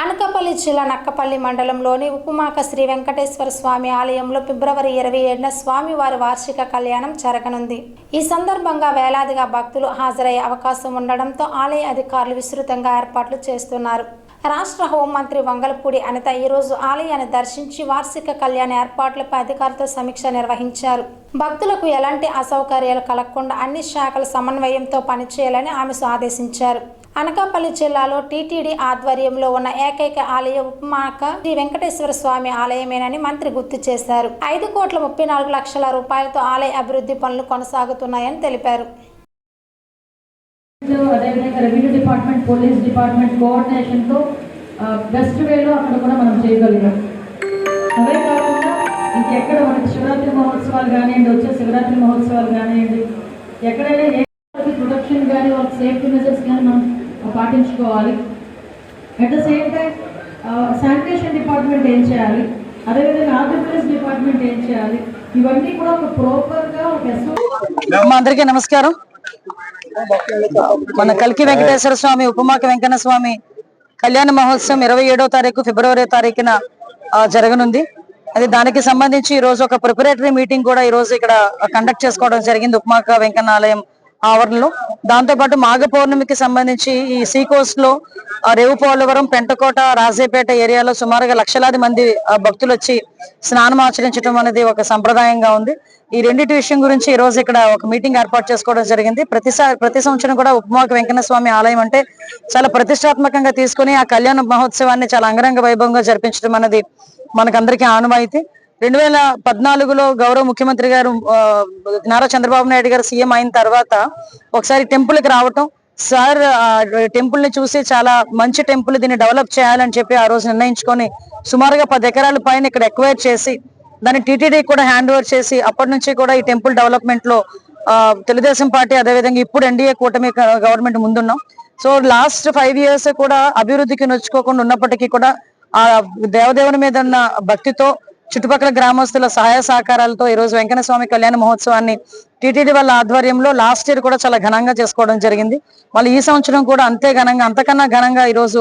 అనకాపల్లి జిల్లా నక్కపల్లి మండలంలోని ఉపమాక శ్రీ వెంకటేశ్వర స్వామి ఆలయంలో ఫిబ్రవరి ఇరవై ఏడున స్వామివారి వార్షిక కళ్యాణం జరగనుంది. ఈ సందర్భంగా వేలాదిగా భక్తులు హాజరయ్యే అవకాశం ఉండడంతో ఆలయ అధికారులు విస్తృతంగా ఏర్పాట్లు చేస్తున్నారు. రాష్ట్ర హోంమంత్రి వంగలపూడి అనిత ఈరోజు ఆలయాన్ని దర్శించి వార్షిక కళ్యాణ ఏర్పాట్లపై అధికారులతో సమీక్ష నిర్వహించారు. భక్తులకు ఎలాంటి అసౌకర్యాలు కలగకుండా అన్ని శాఖల సమన్వయంతో పనిచేయాలని ఆమె ఆదేశించారు. అనకాపల్లి జిల్లాలో టీటీడీ ఆధ్వర్యంలో ఉన్న ఏకైక ఆలయం ఉపమాక శ్రీ వెంకటేశ్వర స్వామి ఆలయమేనని మంత్రి గుర్తు చేశారు. ఐదు కోట్ల ముప్పై నాలుగు లక్షల రూపాయలతో ఆలయ అభివృద్ధి పనులు కొనసాగుతున్నాయని తెలిపారు. అదేవిధంగా రెవెన్యూ డిపార్ట్మెంట్ పోలీస్ డిపార్ట్మెంట్ కోఆర్డినేషన్తో బెస్ట్ వేలో అక్కడ కూడా మనం చేయగలిగాం. అవే కాకుండా ఇంకెక్కడ మనకి శివరాత్రి మహోత్సవాలు కానివ్వండి వచ్చే శివరాత్రి మహోత్సవాలు కానివ్వండి ఎక్కడైనా ఏ ప్రొటెక్షన్ కానీ వాళ్ళకి సేఫ్టీ మెజర్స్ కానీ మనం పాటించుకోవాలి. At the same time sanitation department ఏం చేయాలి? అదేవిధంగా ఆంధ్రప్రదేశ్ డిపార్ట్మెంట్ ఏం చేయాలి? ఇవన్నీ కూడా ఒక ప్రాపర్గా ఒక అందరికీ నమస్కారం. మన కల్కి వెంకటేశ్వర స్వామి ఉపమాక వెంకన్న స్వామి కళ్యాణ మహోత్సవం ఇరవై ఏడో తారీఖు ఫిబ్రవరి తారీఖున జరగనుంది. అది దానికి సంబంధించి ఈ రోజు ఒక ప్రిపరేటరీ మీటింగ్ కూడా ఈ రోజు ఇక్కడ కండక్ట్ చేసుకోవడం జరిగింది. ఉపమాక వెంకన్న ఆలయం ఆవరణలో. దాంతో పాటు మాఘ పౌర్ణమికి సంబంధించి ఈ సీ కోస్ట్లో ఆ, రేవు పోలవరం పెంటకోట రాజేపేట ఏరియాలో సుమారుగా లక్షలాది మంది ఆ, భక్తులు వచ్చి స్నానం ఆచరించడం అనేది ఒక సంప్రదాయంగా ఉంది. ఈ రెండింటి విషయం గురించి ఈ రోజు ఇక్కడ ఒక మీటింగ్ ఏర్పాటు చేసుకోవడం జరిగింది. ప్రతిసారి ప్రతి సంవత్సరం కూడా ఉపమాక వెంకన్న స్వామి ఆలయం అంటే చాలా ప్రతిష్టాత్మకంగా తీసుకుని ఆ కళ్యాణ మహోత్సవాన్ని చాలా అంగరంగ వైభవంగా జరిపించడం అనేది మనకందరికీ ఆనవాయితీ. రెండు వేల పద్నాలుగులో గౌరవ ముఖ్యమంత్రి గారు నారా చంద్రబాబు నాయుడు గారు సీఎం అయిన తర్వాత ఒకసారి టెంపుల్కి రావటం. సార్ టెంపుల్ని చూసి చాలా మంచి టెంపుల్ దీన్ని డెవలప్ చేయాలని చెప్పి ఆ రోజు నిర్ణయించుకొని సుమారుగా పది ఎకరాల పైన ఇక్కడ ఎక్వైర్ చేసి దాన్ని టీటీడీ కూడా హ్యాండ్ ఓవర్ చేసి అప్పటి నుంచి కూడా ఈ టెంపుల్ డెవలప్మెంట్లో తెలుగుదేశం పార్టీ అదేవిధంగా ఇప్పుడు ఎన్డీఏ కూటమి గవర్నమెంట్ ముందున్నాం. సో లాస్ట్ ఫైవ్ ఇయర్స్ కూడా అభివృద్ధికి నొచ్చుకోకుండా ఉన్నప్పటికీ కూడా ఆ దేవదేవుని మీద ఉన్న భక్తితో చుట్టుపక్కల గ్రామస్తుల సహాయ సహకారాలతో ఈరోజు రోజు వెంకన్న స్వామి కళ్యాణ మహోత్సవాన్ని టీటీడీ వాళ్ళ ఆధ్వర్యంలో లాస్ట్ ఇయర్ కూడా చాలా ఘనంగా చేసుకోవడం జరిగింది. మళ్ళీ ఈ సంవత్సరం కూడా అంతే ఘనంగా అంతకన్నా ఘనంగా ఈరోజు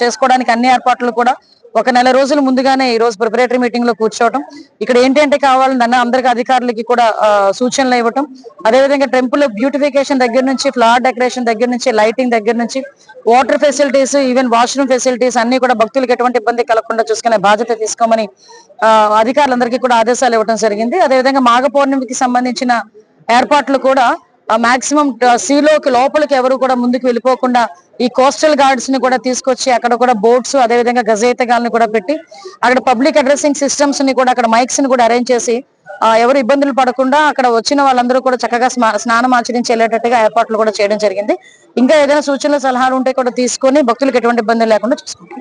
చేసుకోవడానికి అన్ని ఏర్పాట్లు కూడా ఒక నెల రోజులు ముందుగానే ఈ రోజు ప్రిపరేటరీ మీటింగ్లో కూర్చోవటం. ఇక్కడ ఏంటంటే కావాలని అన్న అందరికి అధికారులకి కూడా సూచనలు ఇవ్వటం. అదేవిధంగా టెంపుల్ బ్యూటిఫికేషన్ దగ్గర నుంచి ఫ్లవర్ డెకరేషన్ దగ్గర నుంచి లైటింగ్ దగ్గర నుంచి water facilities even washroom facilities అన్ని కూడా భక్తులకు ఎటువంటి ఇబ్బంది కలగకుండా చూసుకునే బాధ్యత తీసుకోమని ఆ, అధికారులందరికీ కూడా ఆదేశాలు ఇవ్వడం జరిగింది. అదేవిధంగా మాఘ పౌర్ణమికి సంబంధించిన ఏర్పాట్లు కూడా మాక్సిమం సీలోకి లోపలికి ఎవరు కూడా ముందుకు వెళ్ళిపోకుండా ఈ కోస్టల్ గార్డ్స్ని కూడా తీసుకొచ్చి అక్కడ కూడా బోట్స్ అదేవిధంగా గజయితగాల్ని కూడా పెట్టి అక్కడ పబ్లిక్ అడ్రసింగ్ సిస్టమ్స్ని కూడా అక్కడ మైక్స్ని కూడా అరేంజ్ చేసి ఎవరు ఇబ్బందులు పడకుండా అక్కడ వచ్చిన వాళ్ళందరూ కూడా చక్కగా స్నా- స్నానం ఆచరించి వెళ్ళేటట్టుగా ఏర్పాట్లు కూడా చేయడం జరిగింది. ఇంకా ఏదైనా సూచనలు సలహాలు ఉంటే కూడా తీసుకొని భక్తులకు ఎటువంటి ఇబ్బంది లేకుండా చూసుకుంటాం.